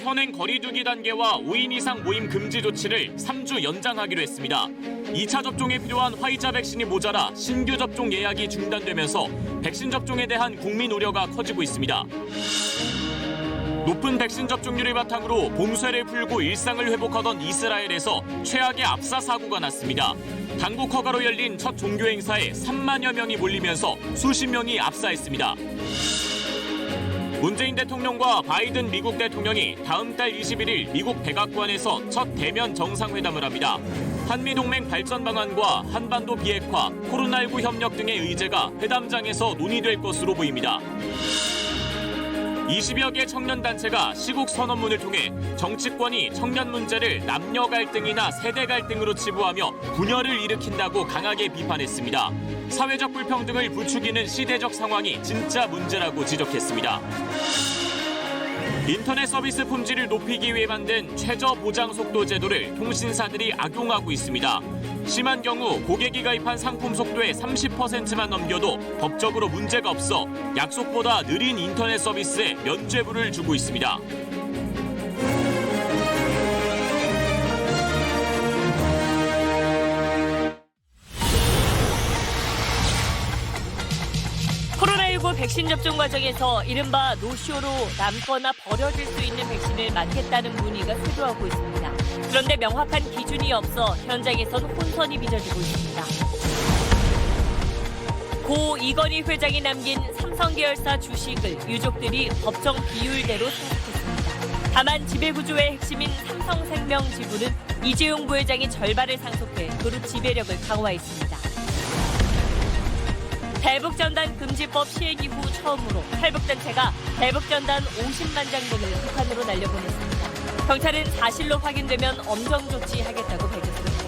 현행 거리두기 단계와 5인 이상 모임 금지 조치를 3주 연장하기로 했습니다. 2차 접종에 필요한 화이자 백신이 모자라 신규 접종 예약이 중단되면서 백신 접종에 대한 국민 우려가 커지고 있습니다. 높은 백신 접종률을 바탕으로 봉쇄를 풀고 일상을 회복하던 이스라엘에서 최악의 압사 사고가 났습니다. 당국 허가로 열린 첫 종교 행사에 3만여 명이 몰리면서 수십 명이 압사했습니다. 문재인 대통령과 바이든 미국 대통령이 다음 달 21일 미국 백악관에서 첫 대면 정상회담을 합니다. 한미동맹 발전 방안과 한반도 비핵화, 코로나19 협력 등의 의제가 회담장에서 논의될 것으로 보입니다. 20여 개 청년 단체가 시국 선언문을 통해 정치권이 청년 문제를 남녀 갈등이나 세대 갈등으로 치부하며 분열을 일으킨다고 강하게 비판했습니다. 사회적 불평등을 부추기는 시대적 상황이 진짜 문제라고 지적했습니다. 인터넷 서비스 품질을 높이기 위해 만든 최저 보장 속도 제도를 통신사들이 악용하고 있습니다. 심한 경우 고객이 가입한 상품 속도의 30%만 넘겨도 법적으로 문제가 없어 약속보다 느린 인터넷 서비스에 면죄부를 주고 있습니다. 코로나19 백신 접종 과정에서 이른바 노쇼로 남거나 버려질 수 있는 백신을 맞겠다는 문의가 쇄도하고 있습니다. 그런데 명확한 기준이 없어 현장에선 혼선이 빚어지고 있습니다. 고 이건희 회장이 남긴 삼성 계열사 주식을 유족들이 법정 비율대로 상속했습니다. 다만 지배구조의 핵심인 삼성생명 지부는 이재용 부회장이 절반을 상속해 그룹 지배력을 강화했습니다. 대북전단 금지법 시행 이후 처음으로 탈북단체가 대북전단 50만 장 등을 북한으로 날려보냈습니다. 경찰은 사실로 확인되면 엄정 조치하겠다고 밝혔습니다.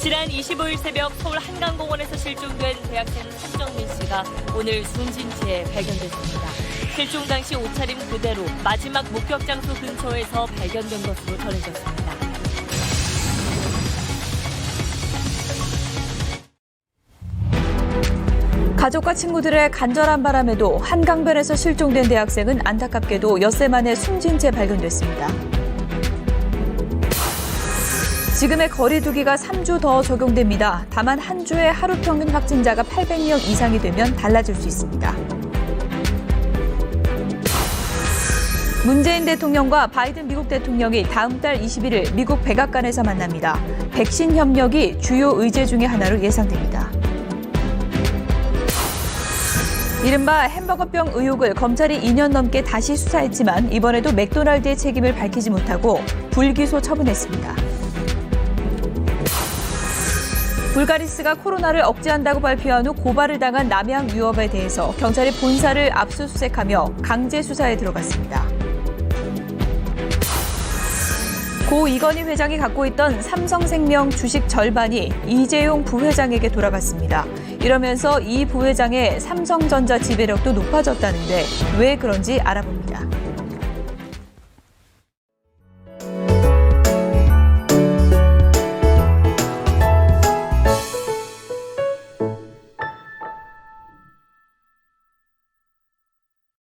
지난 25일 새벽 서울 한강공원에서 실종된 대학생 손정민 씨가 오늘 숨진 채 발견됐습니다. 실종 당시 옷차림 그대로 마지막 목격 장소 근처에서 발견된 것으로 전해졌습니다. 가족과 친구들의 간절한 바람에도 한강변에서 실종된 대학생은 안타깝게도 엿새 만에 숨진 채 발견됐습니다. 지금의 거리두기가 3주 더 적용됩니다. 다만 한 주에 하루 평균 확진자가 800명 이상이 되면 달라질 수 있습니다. 문재인 대통령과 바이든 미국 대통령이 다음 달 21일 미국 백악관에서 만납니다. 백신 협력이 주요 의제 중의 하나로 예상됩니다. 이른바 햄버거병 의혹을 검찰이 2년 넘게 다시 수사했지만 이번에도 맥도날드의 책임을 밝히지 못하고 불기소 처분했습니다. 불가리스가 코로나를 억제한다고 발표한 후 고발을 당한 남양 유업에 대해서 경찰이 본사를 압수수색하며 강제 수사에 들어갔습니다. 고 이건희 회장이 갖고 있던 삼성생명 주식 절반이 이재용 부회장에게 돌아갔습니다. 이러면서 이 부회장의 삼성전자 지배력도 높아졌다는데 왜 그런지 알아봅니다.